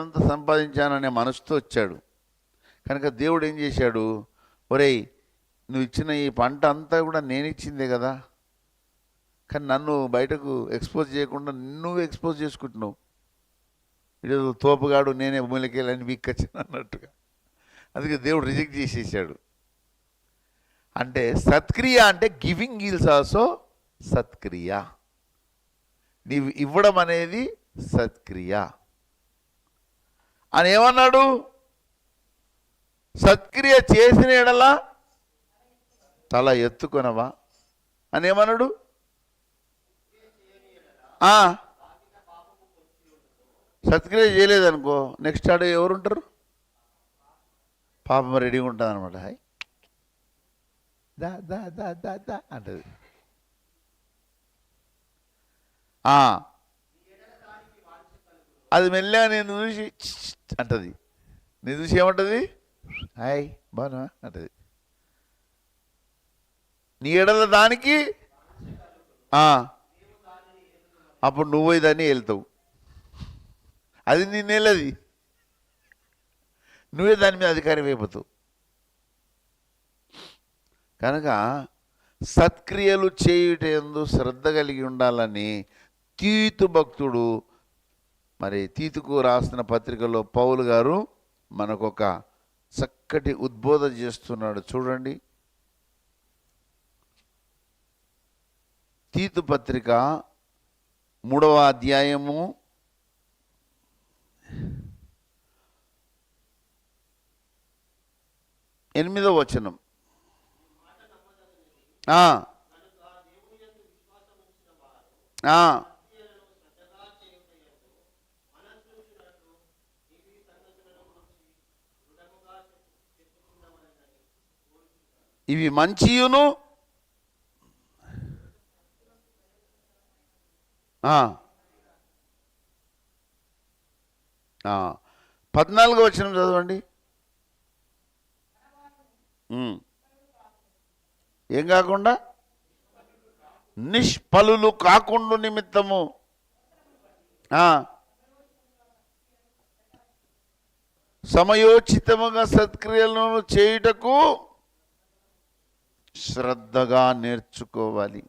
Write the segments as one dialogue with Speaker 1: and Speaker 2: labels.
Speaker 1: నేనంతా సంపాదించాననే మనసుతో వచ్చాడు. కనుక దేవుడు ఏం చేశాడు? ఒరేయ్ నువ్వు ఇచ్చిన ఈ పంట అంతా కూడా నేను ఇచ్చిందే కదా. కానీ నన్ను బయటకు ఎక్స్పోజ్ చేయకుండా నువ్వు ఎక్స్పోజ్ చేసుకుంటున్నావు. ఇదేదో తోపుగాడు నేనే మూలకెళ్ళని వీక్కొచ్చాను అన్నట్టుగా. అందుకే దేవుడు రిజెక్ట్ చేసేసాడు. అంటే సత్క్రియ అంటే గివింగ్ ఈల్స్ ఆల్సో సత్క్రియ. నీవు ఇవ్వడం అనేది సత్క్రియ. అని ఏమన్నాడు? సత్క్రియ చేసిన ఎడలా తల ఎత్తుకొనవా? అని ఏమన్నాడు? సత్క్రియ చేయలేదనుకో నెక్స్ట్ ఆడ ఎవరు ఉంటారు పాపం రెడీగా ఉంటుంది అనమాట హాయ్ దా దా దా దా దా అంటది. అది మెల్లగా నేను చూసి అంటది. నేను చూసి ఏమంటది? హాయ్ బాగున్నా అంటది. నీ ఎడల దానికి? అప్పుడు నువ్వు దాన్ని వెళ్తావు అది నీ నెలది నువ్వే దాని మీద అధికారం అయిపోతావు. కనుక సత్క్రియలు చేయుటందు శ్రద్ధ కలిగి ఉండాలని తీతు భక్తుడు మరి తీతుకు రాసిన పత్రికలో పౌలు గారు మనకొక చక్కటి ఉద్బోధ చేస్తున్నాడు. చూడండి. తీతు పత్రిక మూడవ అధ్యాయము ఎనిమిదవ వచనం. ఆ. ఇవి మంచియును? పద్నాలుగో వచ్చిన చదవండి. ఏం కాకుండా? నిష్ఫలులు కాకుండా నిమిత్తము. సమయోచితముగా సత్క్రియలను చేయుటకు శ్రద్ధగా నేర్చుకోవాలి.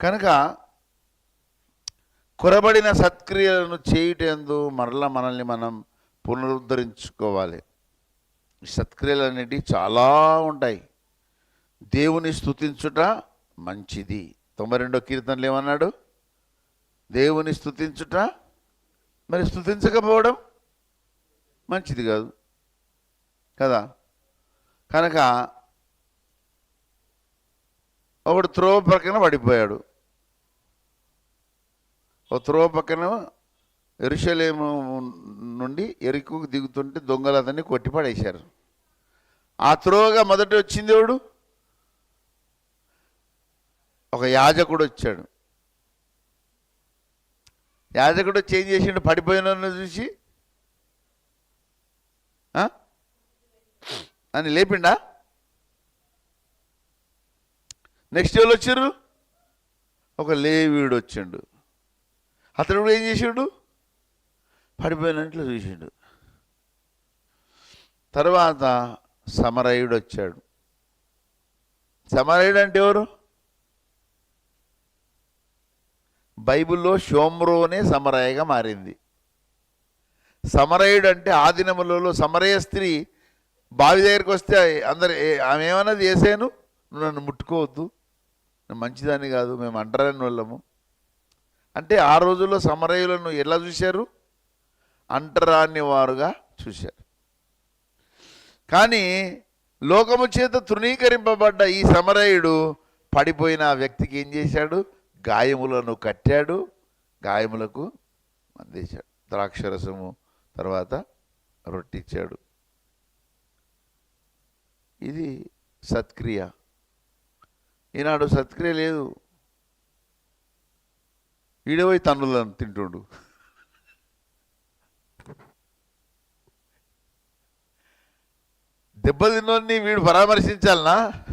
Speaker 1: కనుక కొరబడిన సత్క్రియలను చేయుటందు మరల మనల్ని మనం పునరుద్ధరించుకోవాలి. ఈ సత్క్రియలు అనేటివి చాలా ఉంటాయి. దేవుని స్థుతించుట మంచిది. తొంభై రెండో కీర్తనలు ఏమన్నాడు? దేవుని స్థుతించుట మరి స్థుతించకపోవడం మంచిది కాదు. కదా? కనుక ఒకడు త్రోవ పక్కన పడిపోయాడు. ఒక త్రోవ పక్కన ఎరుషలేము నుండి ఎరుకు దిగుతుంటే దొంగలు అతన్ని కొట్టి పడేశారు. ఆ త్రోవగా మొదట వచ్చింది ఎవడు? ఒక యాజకుడు వచ్చాడు. యాజకుడు వచ్చి ఏం చేసిండు? పడిపోయిన చూసి అని లేపిండా? నెక్స్ట్ ఎవరు వచ్చారు? ఒక లేవీడు వచ్చిండు. అతడు కూడా ఏం చేసిండు? పడిపోయినట్లు చూసిండు. తర్వాత సమరయుడు వచ్చాడు. సమరయుడు అంటే ఎవరు? బైబిల్లో షోమ్రోనే సమరయగా మారింది. సమరయుడు అంటే ఆదినములలో సమరయ స్త్రీ బావి దగ్గరికి వస్తే అందరు ఆమె ఏమన్నది? వేసాను నన్ను ముట్టుకోవద్దు. మంచిదాన్ని కాదు మేము అంటరాని వాళ్ళము. అంటే ఆ రోజుల్లో సమరయులను ఎలా చూశారు? అంటరాని వారుగా చూశారు. కానీ లోకము చేత తృణీకరింపబడ్డ ఈ సమరయుడు పడిపోయిన ఆ వ్యక్తికి ఏం చేశాడు? గాయములను కట్టాడు గాయములకు అందేశాడు ద్రాక్షరసము తర్వాత రొట్టిచ్చాడు. ఇది సత్క్రియ. ఈనాడు సత్క్రియ లేదు. ఈడపోయి తన్నులను తింటుండు. దెబ్బతిన్నోన్ని వీడు పరామర్శించాలనా?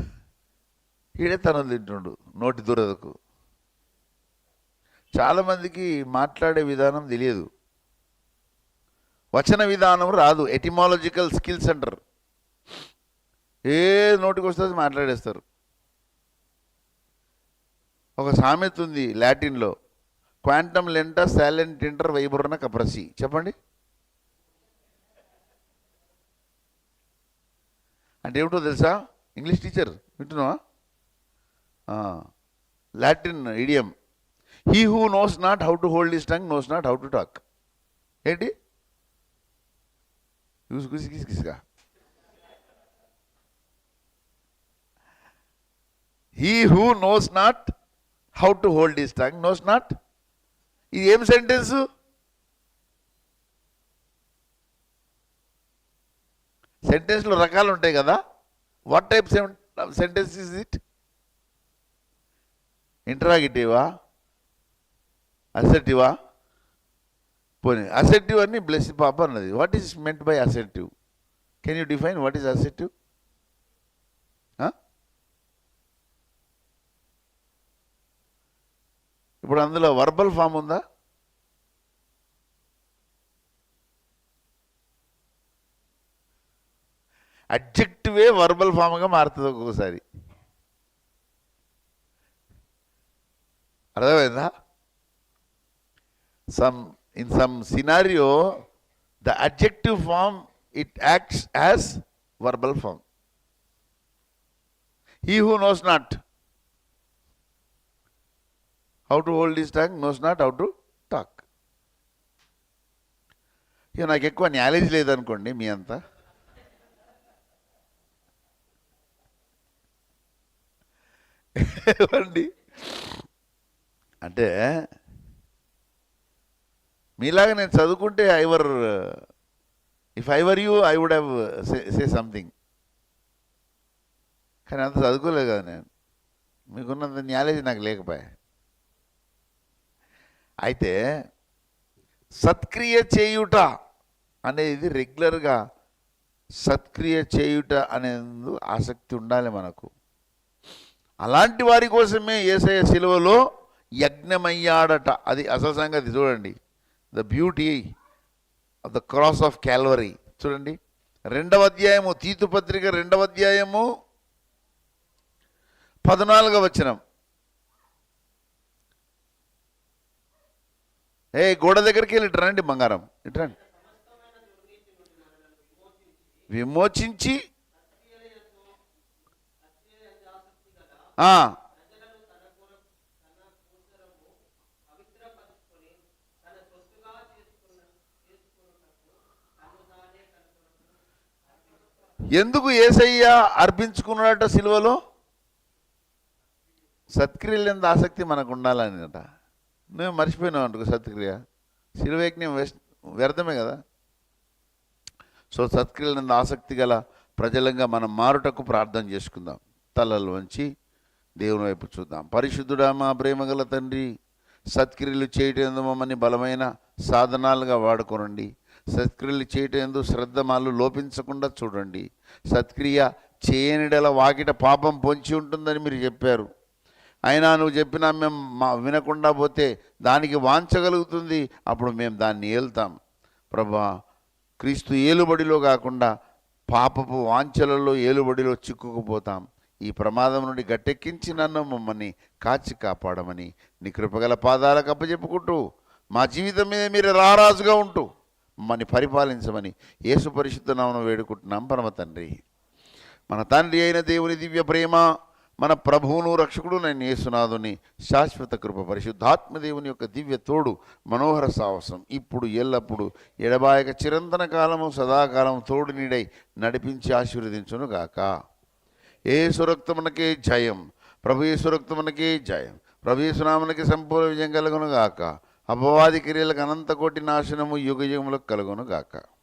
Speaker 1: ఈడే తనులు తింటుండు నోటి దురదకు. చాలామందికి మాట్లాడే విధానం తెలియదు. వచన విధానం రాదు. ఎటిమాలజికల్ స్కిల్స్ అంటారు ఏ నోటికి వస్తుంది మాట్లాడేస్తారు. ఒక సామెత ఉంది లాటిన్లో. క్వాంటమ్ లెంట సాలెంట్ ఇంటర్ వైబుర్న కప్రసి చెప్పండి. అంటే ఏమిటో తెలుసా? ఇంగ్లీష్ టీచర్ వింటున్నావా? Latin idiom. He who knows not how to hold his tongue knows not how to talk. ఏంటి? యూస్ గుసి గిస్ he who knows not how to hold ఈ టంగ్ నోస్ నాట్ ఇది ఏం సెంటెన్సు సెంటెన్స్లో రకాలు ఉంటాయి కదా what type sentence is it ఇంటరాగేటివా అసెటివా పోనీ అసెటివ్ అని బ్లెస్ పాప అన్నది. What is meant by assertive can you define what is assertive ఇప్పుడు అందులో వర్బల్ ఫామ్ ఉందా? అడ్జెక్టివే వర్బల్ ఫామ్గా మారుతుంది ఒక్కొక్కసారి. అర్థమైందా? Some in some scenario the adjective form it acts as verbal form he who knows not how to hold his talk knows not how to talk ఇక నాకు ఎక్కువ knowledge లేదనుకోండి మీ అంతా. ఏమండి? అంటే మీలాగా నేను చదువుకుంటే I were if I were you I would have say something కానీ అంత చదువుకోలేదు కదా నేను. మీకున్నంత నాలెడ్జ్ నాకు లేకపోయా. అయితే సత్క్రియ చేయుట అనేది రెగ్యులర్గా సత్క్రియ చేయుట అనేది ఆసక్తి ఉండాలి మనకు. అలాంటి వారి కోసమే ఏసయ శిలువలో యజ్ఞమయ్యాడట. అది అసలు సంగతి చూడండి. The beauty of the cross of Calvary చూడండి. రెండవ అధ్యాయము తీతు పత్రిక రెండవ అధ్యాయము పద్నాలుగవ వచనం. ఏ గోడ దగ్గరికి వెళ్ళి ఇటు రండి బంగారం. ఇటు రండి. విమోచించి. ఆ, ఎందుకు ఏసయ్య అర్పించుకున్నాడట సిలువలో? సత్క్రియలు ఎంత ఆసక్తి మనకు ఉండాలనిట నువ్వు మర్చిపోయినావు అంటుకో సత్క్రియ? శిలువయజ్ఞం వ్యర్థమే కదా? సో సత్క్రియలు ఆసక్తి గల ప్రజలంగా మనం మారుటకు ప్రార్థన చేసుకుందాం. తలలు వంచి దేవుని వైపు చూద్దాం. పరిశుద్ధుడా మా ప్రేమగల తండ్రి సత్క్రియలు చేయటం మమ్మల్ని బలమైన సాధనాలుగా వాడుకోనండి. సత్క్రియలు చేయటం శ్రద్ధ మాలు లోపించకుండా చూడండి. సత్క్రియ చేయనిడల వాకిట పాపం పొంచి ఉంటుందని మీరు చెప్పారు. అయినా నువ్వు చెప్పినా మేము మా వినకుండా పోతే దానికి వాంచగలుగుతుంది అప్పుడు మేము దాన్ని ఏల్తాం. ప్రభా క్రీస్తు ఏలుబడిలో కాకుండా పాపపు వాంఛలలో ఏలుబడిలో చిక్కుకుపోతాం. ఈ ప్రమాదం నుండి గట్టెక్కించి నన్ను మమ్మల్ని కాచి కాపాడమని నీ కృపగల పాదాలకు అప్పచెప్పుకుంటూ మా జీవితం మీద మీరు రారాజుగా ఉంటూ మమ్మల్ని పరిపాలించమని యేసు పరిశుద్ధ నామను వేడుకుంటున్నాం. పరమ తండ్రి మన తండ్రి అయిన దేవుని దివ్య ప్రేమ మన ప్రభువును రక్షకుడు నేను యేసునాథుని శాశ్వత కృప పరిశుద్ధాత్మదేవుని యొక్క దివ్య తోడు మనోహర సాహసం ఇప్పుడు ఎల్లప్పుడు ఎడబాయక చిరంతన కాలము సదాకాలం తోడు నీడై నడిపించి ఆశీర్వదించును గాక. ఏ సురక్తమునకే జయం. ప్రభు సురక్తమునకే జయం. ప్రభు సునామునకి సంపూర్ణ విజయం కలుగును గాక. అపవాది క్రియలకు అనంత కోటి నాశనము యుగ యుగములకు కలుగునుగాక